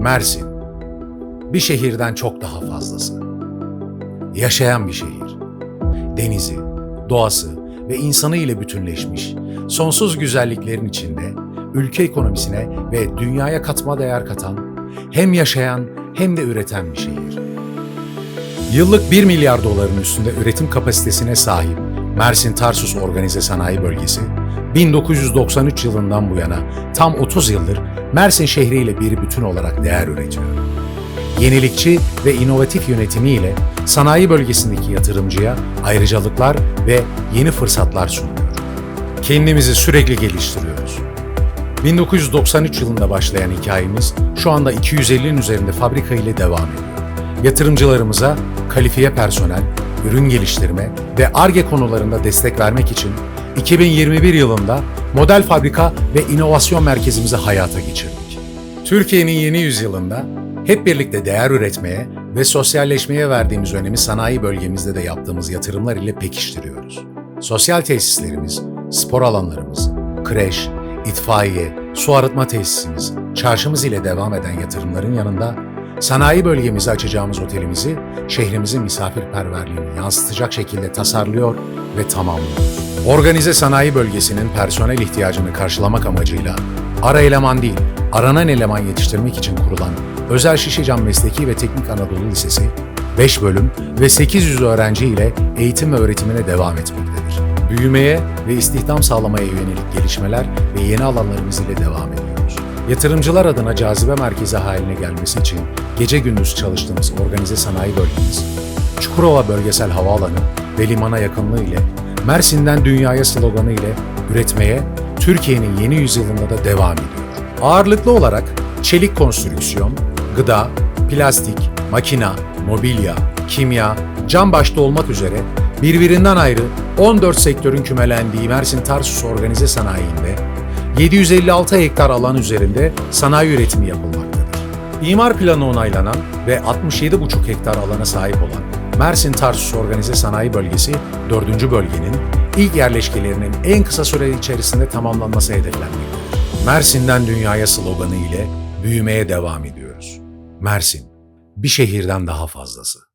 Mersin. Bir şehirden çok daha fazlası. Yaşayan bir şehir. Denizi, doğası ve insanı ile bütünleşmiş, sonsuz güzelliklerin içinde ülke ekonomisine ve dünyaya katma değer katan, hem yaşayan hem de üreten bir şehir. Yıllık 1 milyar doların üstünde üretim kapasitesine sahip Mersin Tarsus Organize Sanayi Bölgesi, 1993 yılından bu yana tam 30 yıldır Mersin şehriyle bir bütün olarak değer üretiyor. Yenilikçi ve inovatif yönetimiyle sanayi bölgesindeki yatırımcıya ayrıcalıklar ve yeni fırsatlar sunuyor. Kendimizi sürekli geliştiriyoruz. 1993 yılında başlayan hikayemiz şu anda 250'nin üzerinde fabrika ile devam ediyor. Yatırımcılarımıza kalifiye personel, ürün geliştirme ve ARGE konularında destek vermek için 2021 yılında model fabrika ve inovasyon merkezimizi hayata geçirdik. Türkiye'nin yeni yüzyılında hep birlikte değer üretmeye ve sosyalleşmeye verdiğimiz önemi sanayi bölgemizde de yaptığımız yatırımlar ile pekiştiriyoruz. Sosyal tesislerimiz, spor alanlarımız, kreş, itfaiye, su arıtma tesisimiz, çarşımız ile devam eden yatırımların yanında sanayi bölgemizi açacağımız otelimizi şehrimizin misafirperverliğini yansıtacak şekilde tasarlıyor ve tamamlıyoruz. Organize sanayi bölgesinin personel ihtiyacını karşılamak amacıyla ara eleman değil, aranan eleman yetiştirmek için kurulan Özel Şişecam Mesleki ve Teknik Anadolu Lisesi 5 bölüm ve 800 öğrenci ile eğitim ve öğretimine devam etmektedir. Büyümeye ve istihdam sağlamaya yönelik gelişmeler ve yeni alanlarımız ile devam ediyoruz. Yatırımcılar adına cazibe merkezi haline gelmesi için gece gündüz çalıştığımız organize sanayi bölgemiz, Çukurova Bölgesel Havaalanı ve limana yakınlığı ile Mersin'den dünyaya sloganı ile üretmeye Türkiye'nin yeni yüzyılında da devam ediyor. Ağırlıklı olarak çelik konstrüksiyon, gıda, plastik, makina, mobilya, kimya, cam başta olmak üzere birbirinden ayrı 14 sektörün kümelendiği Mersin Tarsus Organize Sanayi'nde 756 hektar alan üzerinde sanayi üretimi yapılmaktadır. İmar planı onaylanan ve 67,5 hektar alana sahip olan Mersin Tarsus Organize Sanayi Bölgesi 4. bölgenin ilk yerleşkelerinin en kısa süre içerisinde tamamlanması hedeflenmektedir. Mersin'den dünyaya sloganı ile büyümeye devam ediyoruz. Mersin, bir şehirden daha fazlası.